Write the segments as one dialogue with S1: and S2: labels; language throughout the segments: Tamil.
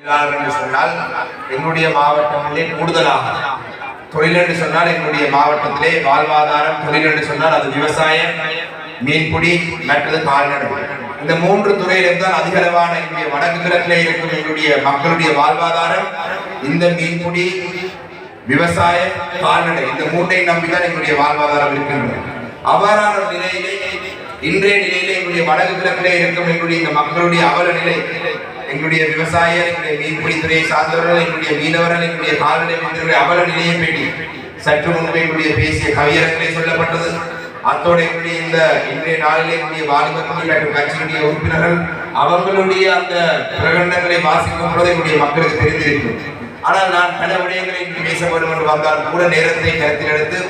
S1: என்று சொன்னால் எங்களுடைய மாவட்டத்திலே கூடுதலாக தொழில் என்று சொன்னால் எங்களுடைய மாவட்டத்திலே வாழ்வாதாரம் தொழில் என்று சொன்னால் அது விவசாயம் மீன்பிடி மற்றது கால்நடை. இந்த மூன்று துறையிலும் தான் அதிகளவான எங்களுடைய வடக்கு கிழக்கிலே இருக்கும் எங்களுடைய மக்களுடைய வாழ்வாதாரம் இந்த மீன்பிடி விவசாயம் கால்நடை இந்த மூன்றையும் நம்பிதான் எங்களுடைய வாழ்வாதாரம் இருக்கின்றது. அவ்வாறான நிலையிலே இன்றைய நிலையிலே எங்களுடைய வடக்கு கிழக்கிலே இருக்கும் எங்களுடைய இந்த மக்களுடைய அவல நிலை எங்களுடைய விவசாய எங்களுடைய மீன்பிடித்துறையை சார்ந்தவர்கள் எங்களுடைய மீனவர்கள் எங்களுடைய கால்நடை மீனவர்களுடைய அவல நிலையை பற்றி சற்று முன்பு எங்களுடைய பேசிய கவியரங்களே சொல்லப்பட்டது. அத்தோடு எங்களுடைய இந்த இன்றைய நாளிலே எங்களுடைய வாலிப குழு மற்றும் கட்சியினுடைய உறுப்பினர்கள் அவங்களுடைய அந்த பிரகடனங்களை வாசிக்கும் பொழுது எங்களுடைய மக்களுக்கு தெரிந்திருக்கும். ஆனால் நான் பல விடயங்களை இன்று பேச வேண்டும் என்று வந்தால் கூட நேரத்தை கருத்தில் எடுத்து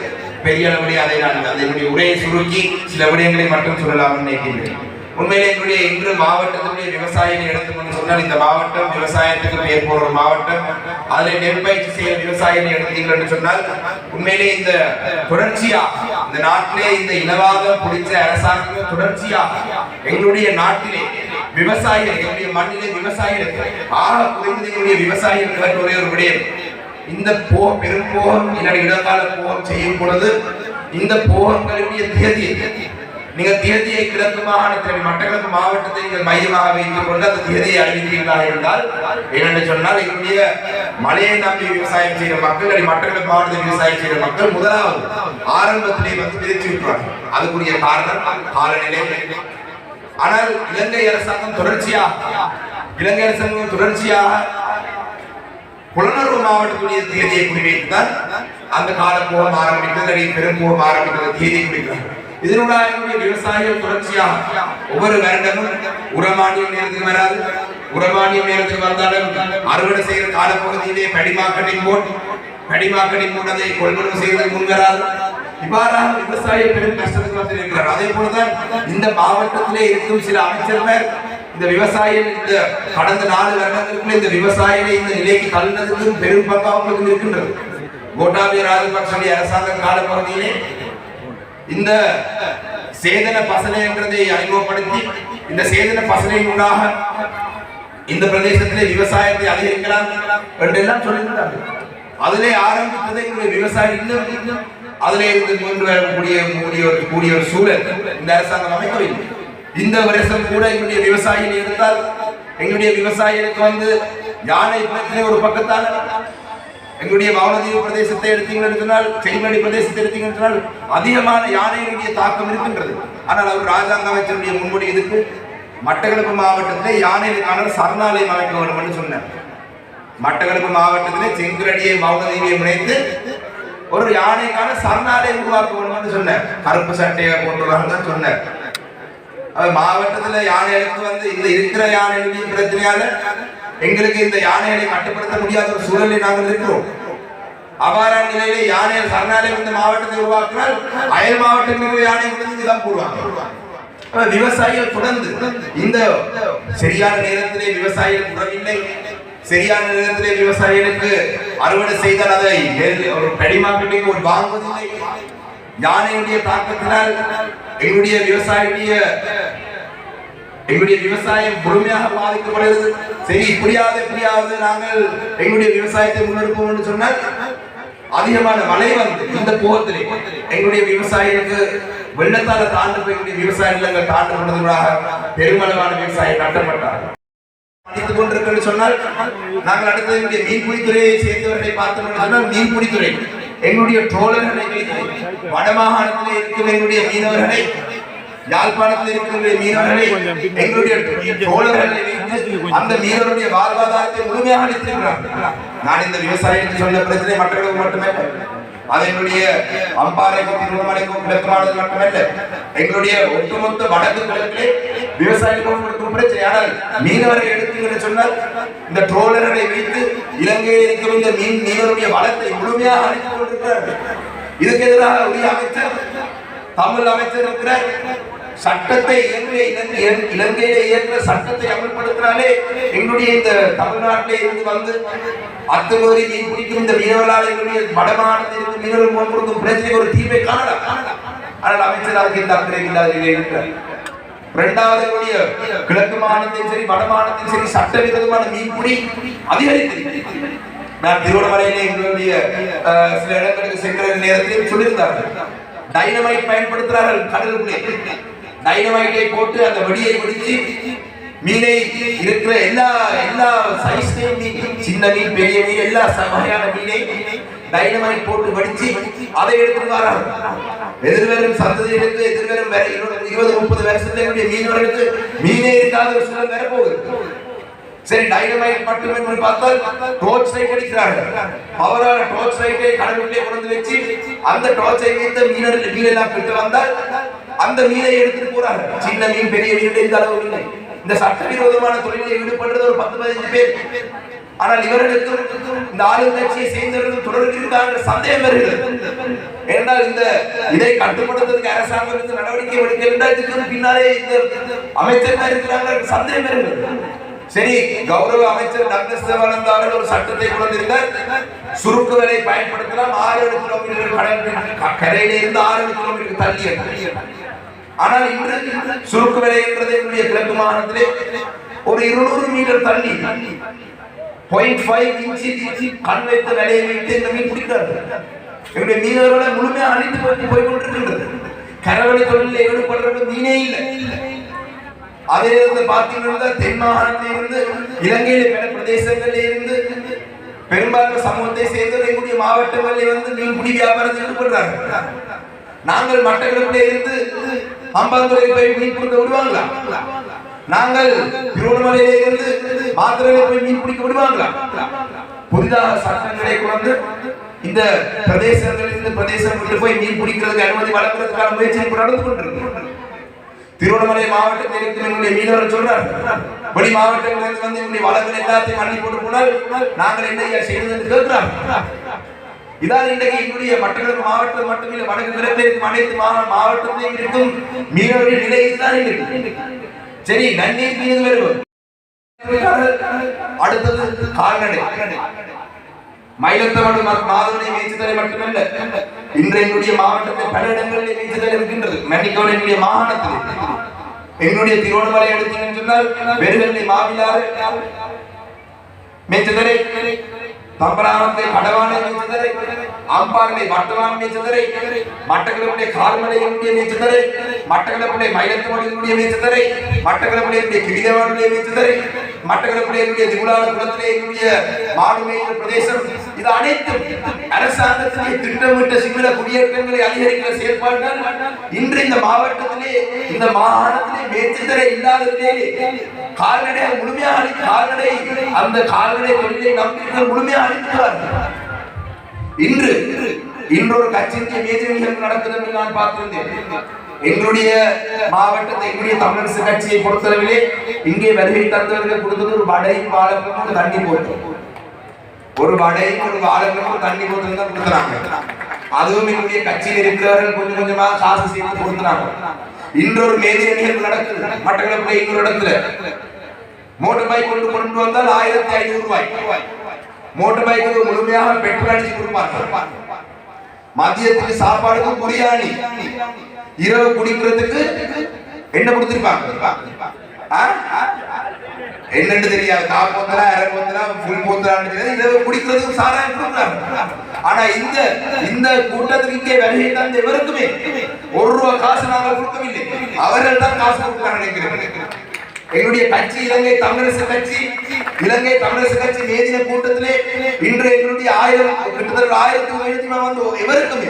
S1: பெரிய அளவிலே அதை நான் அதனுடைய உரையை சுருக்கி சில விடயங்களை மட்டும் சொல்லலாம் நினைக்கின்றேன். உண்மையிலே எங்களுடைய இன்று மாவட்டத்தினுடைய விவசாயிகளை எடுத்துக்கொண்டு சொன்னால் இந்த மாவட்டம் விவசாயத்துக்கு பெயர் போற ஒரு மாவட்டம். அதில் நெற்பயிற்சி செய்ய விவசாயிகள் எடுத்தீர்கள் என்று சொன்னால் உண்மையிலே இந்த தொடர்ச்சியா இந்த நாட்டிலே இந்த இனவாக பிடிச்ச அரசாங்கம் தொடர்ச்சியா எங்களுடைய நாட்டிலே விவசாயிகள் எங்களுடைய மண்ணிலே விவசாயிகள் ஆழ குறைந்தது எங்களுடைய விவசாயிகள் ஒரே ஒரு விடயம். இந்த போ பெரும் போகம் என்னுடைய இடகால போகம் செய்யும் பொழுது இந்த போகங்களுடைய தேதி நீங்கள் தேதியை கிழக்கு மாகாணத்தில் மட்டக்களப்பு மாவட்டத்தை நீங்கள் மையமாக வைத்துக் கொண்டு அந்த தேதியை அறிவித்தீர்களாக இருந்தால் ஏனென்று சொன்னால் எங்களுடைய மலையை நம்பி விவசாயம் செய்கிற மக்கள் அல்லது மட்டக்களப்பு மாவட்டத்தில் விவசாயம் செய்கிற மக்கள் முதலாவது ஆரம்பத்திலே வந்து பிரித்து விட்டுறாங்க அதுக்குரிய காரணம் காலநிலை. ஆனால் இலங்கை அரசாங்கம் தொடர்ச்சியாக இலங்கை அரசாங்கம் தொடர்ச்சியாக புலனர்வு மாவட்டத்துடைய தேதியை குறிவைத்துதான் அந்த காலப்போகம் ஆரம்பித்தது அல்லது பெரும்போகம் ஆரம்பித்தது தேதியை குறிக்கிறார்கள். இதனுடைய எங்களுடைய விவசாயிகள் தொடர்ச்சியாக ஒவ்வொரு வருடமும் உரமானிய நேரத்துக்கு வராது. உரமானிய நேரத்துக்கு வந்தாலும் அறுவடை செய்கிற காலப்பகுதியிலே படிமாக்கட்டின் போட் படிமாக்கட்டின் போட் அதை கொள்வனவு செய்வதற்கு முன்வராது இவ்வாறாக விவசாய பெரும் கஷ்டத்துக்கு வந்து இருக்கிறார் அதே போலதான் இந்த மாவட்டத்திலே இருக்கும் சில அமைச்சர்கள் இந்த விவசாயம் இந்த கடந்த நாலு வருடங்களுக்குள்ள இந்த விவசாயிகளை இந்த நிலைக்கு தள்ளினதுக்கு பெரும் பங்கு அவங்களுக்கு இருக்கின்றது. கோட்டாபய ராஜபக்சனுடைய அரசாங்க காலப்பகுதியிலே இந்த சேதன பசலைங்கிறதை அறிமுகப்படுத்தி இந்த சேதன பசலையினூடாக இந்த பிரதேசத்திலே விவசாயத்தை அதிகரிக்கலாம் என்றெல்லாம் சொல்லியிருந்தார்கள் அதிலே ஆரம்பித்ததை எங்களுடைய விவசாயி இன்னும். இன்னும் அதிலே இருந்து கொண்டு வரக்கூடிய கூடிய ஒரு கூடிய ஒரு சூழல் இந்த அரசாங்கம் அமைக்கவில்லை. இந்த வருஷம் கூட எங்களுடைய விவசாயிகள் இருந்தால் எங்களுடைய விவசாயிகளுக்கு வந்து யானை பிரச்சனை ஒரு பக்கத்தால் எங்களுடைய பவனதீவு பிரதேசத்தை எடுத்தீங்கன்னு சொன்னால் செங்கடி பிரதேசத்தை எடுத்தீங்கன்னு சொன்னால் அதிகமான யானைகளுடைய தாக்கம் இருக்கின்றது. ஆனால் அவர் ராஜாங்க அமைச்சருடைய முன்முடி இதுக்கு மட்டக்களப்பு மாவட்டத்திலே யானைகளுக்கான சரணாலயம் அமைக்க வேண்டும் என்று சொன்னார். மட்டக்களப்பு மாவட்டத்திலே செங்குரடியை மௌனதீவியை முனைத்து ஒரு யானைக்கான சரணாலயம் உருவாக்க வேண்டும் என்று சொன்னார். கருப்பு சட்டையை கொண்டு தான் சொன்னார். அது மாவட்டத்துல யானைகளுக்கு வந்து இந்த இருக்கிற யானைகளுடைய பிரச்சனையால எங்களுக்கு இந்த யானைகளை கட்டுப்படுத்த முடியாத ஒரு சூழலில் நாங்கள் இருக்கிறோம். அவ்வாறான நிலையில யானைகள் சரணாலயம் இந்த மாவட்டத்தை உருவாக்கினால் அயல் மாவட்டங்களில் யானை கொண்டு இதான் போடுவாங்க. விவசாயிகள் தொடர்ந்து இந்த சரியான நேரத்திலே விவசாயிகள் உறவில்லை. சரியான நேரத்திலே விவசாயிகளுக்கு அறுவடை செய்தால் அதை ஒரு கடிமாக்கட்டிக்கு ஒரு வாங்குவதில்லை. யானையுடைய தாக்கத்தினால் எங்களுடைய விவசாயியுடைய எங்களுடைய விவசாயம் முழுமையாக பாதிக்கப்படுகிறது. சரி இப்படியாவது இப்படியாவது நாங்கள் எங்களுடைய விவசாயத்தை முன்னெடுப்போம் என்று சொன்னால் அதிகமான மழை வந்து இந்த போகத்திலே எங்களுடைய விவசாயிகளுக்கு வெள்ளத்தால தாண்டு போய் விவசாய நிலங்கள் தாண்டு பெருமளவான விவசாயம் கட்டப்பட்டார்கள் படித்துக் கொண்டிருக்கிறது சொன்னால் நாங்கள் அடுத்தது எங்களுடைய மீன்பிடித்துறையை சேர்ந்தவர்களை பார்த்தோம் என்று சொன்னால் மீன்பிடித்துறை எங்களுடைய ட்ரோலர்களை வைத்து வடமாகாணத்தில் இருக்கும் எங்களுடைய மீனவர்களை யாழ்ப்பாணத்தில் இருக்கிற மீனவர்களை எங்களுடைய வைத்து அந்த மீனவருடைய வாழ்வாதாரத்தை முழுமையாக அளித்திருக்கிறார் நான் இந்த விவசாயிகளுக்கு சொன்ன பிரச்சனை மற்றவர்களுக்கு மட்டுமே அது எங்களுடைய அம்பாறைக்கும் திருவண்ணாமலைக்கும் கிழக்கு மட்டுமல்ல எங்களுடைய ஒட்டுமொத்த வடக்கு கிழக்கிலே விவசாயிகளுக்கும் இருக்கும் பிரச்சனை. ஆனால் மீனவர்கள் எடுத்தீங்கன்னு சொன்னால் இந்த ட்ரோலர்களை வைத்து இலங்கையில் இருக்கிற இந்த மீன் மீனவருடைய வளத்தை முழுமையாக அழித்துக் கொண்டிருக்கிறார்கள். இதுக்கு எதிராக உரிய அமைச்சர் தமிழ் அமைச்சர் இருக்கிறார். சட்டத்தை இயற்றிய இலங்கையில இயற்ற சட்டத்தை அமல்படுத்தினாலே எங்களுடைய இந்த தமிழ்நாட்டிலே இருந்து வந்து அத்துமீறி நீர் பிடிக்கும் இந்த மீனவர்களால் எங்களுடைய இருந்து மீனவர்கள் முன் கொடுக்கும் பிரச்சனை ஒரு தீர்வை காணலாம். ஆனால் அமைச்சர் இந்த அக்கறை இல்லாத இரண்டாவது கிழக்கு மாநிலத்தையும் சரி வட மாநிலத்திலும் சரி சட்டவிரோதமான மீன்பிடி அதிகரித்து நான் திருவண்ணாமலையிலே எங்களுடைய சில இடங்களுக்கு சென்ற நேரத்தில் சொல்லியிருந்தார்கள். டைனமைட் பயன்படுத்துகிறார்கள் கடலுக்குள்ளே. டைனமைட்டை போட்டு அந்த வெடியை வெடித்து மீனை இருக்கிற எல்லா எல்லா சைஸ்லையும் மீன் சின்ன மீன் பெரிய மீன் எல்லா வகையான மீனை டைனமைட் போட்டு வடிச்சு அதை எடுத்துட்டு வராங்க. எதிர்வரும் சந்ததியிலிருந்து எதிர்வரும் வேற இருபது இருபது, முப்பது வருஷத்தை மீனவர்களுக்கு மீனே இருக்காத ஒரு சூழல் வேற போகுது சரி டைனமைட் மட்டும் என்று பார்த்தால் டோர்ச் லைட் அடிக்கிறார்கள். பவரான டோர்ச் லைட்டை கடலுக்குள்ளே கொண்டு வச்சு அந்த டோர்ச்சை வைத்த மீனர்கள் மீன் எல்லாம் பெற்று வந்தால் அந்த மீனை எடுத்துட்டு போறாங்க. சின்ன மீன் பெரிய மீன் இந்த அளவு இல்லை. இந்த சட்டவிரோதமான தொழிலில் ஈடுபடுறது ஒரு பத்து பதினஞ்சு பேர். ஆனால் இவர்களுக்கும் இந்த ஆளுங்கட்சியை சேர்ந்தவர்கள் தொடர்ந்து இருக்காங்க. சந்தேகம் வருகிறது. ஏனென்றால் இந்த இதை கட்டுப்படுத்துவதற்கு அரசாங்கம் இருந்து நடவடிக்கை எடுக்க என்றால் இதுக்கு பின்னாலே இந்த அமைச்சர்கள் இருக்கிறாங்க. சந்தேகம் வருகிறது. சரி கௌரவ அமைச்சர் டாக்டர் சிவானந்த அவர்கள் ஒரு சட்டத்தை கொண்டிருந்தார் சுருக்கு விலை பயன்படுத்தலாம். ஆறு ஏழு கிலோமீட்டர் கடல் க- இருந்து ஆறு ஏழு கிலோமீட்டர் தள்ளி ஆனால் இன்று சுருக்கு விலை என்றது என்னுடைய கிழக்கு மாகாணத்திலே ஒரு இருநூறு மீட்டர் தள்ளி பாயிண்ட் ஃபைவ் இன்ச்சு கண் வைத்த விலையை வைத்து இந்த மீன் பிடிக்கிறார்கள். என்னுடைய மீனவர்களை முழுமையாக அழித்து போய் போய் கொண்டிருக்கின்றது கரவழி தொழிலில் ஈடுபடுறவர்கள் மீனே இல்லை. அதே இருந்து பார்த்தீங்கன்னா தென் மாகாணத்திலிருந்து இலங்கையில பல பிரதேசங்களில் இருந்து பெரும்பான்மை சமூகத்தை சேர்ந்து எங்களுடைய மாவட்டங்களில் வந்து மீன்பிடி வியாபாரத்தில் ஈடுபடுறாங்க நாங்கள் மட்டக்களப்பிலே இருந்து அம்பாந்துறை போய் மீன் பிடிக்க விடுவாங்களா? நாங்கள் திருவண்ணாமலையிலே இருந்து மாத்திரையில போய் மீன் பிடிக்க விடுவாங்களா? புதிதாக சட்டங்களை கொண்டு இந்த பிரதேசங்களில் இருந்து பிரதேசம் போய் மீன் பிடிக்கிறதுக்கு அனுமதி வழங்குறதுக்கான முயற்சி இப்ப நடந்து கொண்டிருக்கு திருவண்ணாமலை மாவட்டத்தில் இருக்கிற எங்களுடைய மீனவர் சொல்றார் வெளி மாவட்டங்களில் வந்து எங்களுடைய வளங்கள் எல்லாத்தையும் அள்ளி போட்டு போனால் நாங்கள் என்ன ஐயா செய்வது? என்று கேட்கிறார். இதால் இன்றைக்கு என்னுடைய மட்டக்களப்பு மாவட்டம் மட்டுமில்லை வடக்கு கிழக்கில் அனைத்து மா- மாவட்டத்திலும் இருக்கும் மீனவர்கள் நிலை இதுதான் இருக்கு சரி நன்னீர் மீன் வருவோம் அடுத்தது கால்நடை. மயிலத்தவடு மாதவனை மேய்ச்சதலை மட்டுமல்ல இன்று எங்களுடைய மாவட்டத்தில் பல இடங்களில் மேய்ச்சதல் இருக்கின்றது. மன்னிக்கவன் என்னுடைய மாகாணத்தில். எங்களுடைய திருவண்ணாமலை எடுத்தீங்கன்னு சொன்னால் வெறுவெள்ளி மாவிலாறு. மேய்ச்சதலை தம்பரானத்தை கடவானை மேய்ச்சதலை அம்பாறை வட்டவான் மேய்ச்சதலை மட்டக்களப்புடைய கால்மலையினுடைய மேய்ச்சதலை மட்டக்களப்புடைய மயிலத்தவனுடைய மேய்ச்சதலை மட்டக்களப்புடைய கிரிதவானுடைய மட்டக்களப்பிலே என்னுடைய திமுலான குளத்திலே என்னுடைய மாடு பிரதேசம் இது அனைத்தும் அரசாங்கத்திலே திட்டமிட்ட சிங்கள குடியேற்றங்களை அதிகரிக்கிற செயல்பாடுகள் இன்று இந்த மாவட்டத்திலே இந்த மாகாணத்திலே மேய்ச்சதலை இல்லாததிலே கால்நடை முழுமையாக அழி- கால்நடை அந்த கால்நடை தொழிலை நம்பிக்கை முழுமையாக அழிக்கிறார்கள் இன்று இன்று ஒரு கட்சியின் மேஜர் நடக்குது என்று நான் பார்த்திருந்தேன். எங்களுடைய மாவட்டத்தை எங்களுடைய தமிழரசு கட்சியை பொறுத்தளவிலே இங்கே வருகை தந்தவர்கள் கொடுத்தது ஒரு வடை வாழைப்பழமும் ஒரு தண்ணி போட்டு ஒரு வடை ஒரு வாழைப்பழமும் ஒரு தண்ணி போட்டு தான் கொடுக்குறாங்க. அதுவும் எங்களுடைய கட்சியில் இருக்கிறவர்கள் கொஞ்சம் கொஞ்சமாக காசு சேர்த்து கொடுக்குறாங்க. இன்றொரு மேதிய நிகழ்வு நடக்குது. மட்டக்களப்புல இன்னொரு இடத்துல. மோட்டர் பைக் கொண்டு கொண்டு வந்தால் ஆயிரத்தி ஐநூறு ரூபாய். மோட்டர் பைக்கு முழுமையாக பெட்ரோல் அடிச்சு கொடுப்பாங்க மதியத்துக்கு சாப்பாடுக்கு பிரியாணி. இரவு குடிக்கிறதுக்கு என்ன கொடுத்துருப்பாங்க? ஆ? என்னன்னு தெரியாது. கால் போத்தலா அரை போத்தலா புல் போத்தலான்னு தெரியாது. இரவு குடிக்கிறதுக்கு சாராயம் கொடுக்குறாங்க. ஆனா இந்த இந்த கூட்டத்துக்கு இங்கே வருகை தந்த இவருக்குமே ஒரு ரூபா காசு நாங்கள் கொடுக்கவில்லை. அவர்கள் தான் காசு கொடுக்குறாங்க நினைக்கிறேன். எங்களுடைய கட்சி இலங்கை தமிழரசு கட்சி இலங்கை தமிழரசு கட்சி மேதின கூட்டத்திலே இன்று எங்களுடைய ஆயிரம் கிட்டத்தட்ட ஆயிரத்தி ஐநூத்தி வந்து எவருக்குமே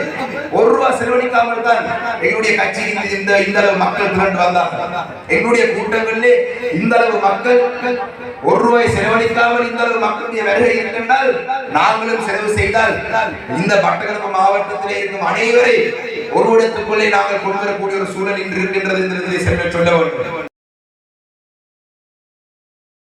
S1: ஒரு ரூபாய் செலவழிக்காமல் தான் எங்களுடைய கட்சி இந்த இந்த அளவு மக்கள் திரண்டு வந்தாங்க எங்களுடைய கூட்டங்களிலே இந்த அளவு மக்கள் ஒரு ரூபாய் செலவழிக்காமல் இந்த அளவு மக்களுடைய வருகை இருக்கின்றால் நாங்களும் செலவு செய்தால் இந்த மட்டக்களப்பு மாவட்டத்திலே இருக்கும் அனைவரை ஒரு இடத்துக்குள்ளே நாங்கள் கொண்டு வரக்கூடிய ஒரு சூழல் இன்று இருக்கின்றது என்று சொல்ல வேண்டும்.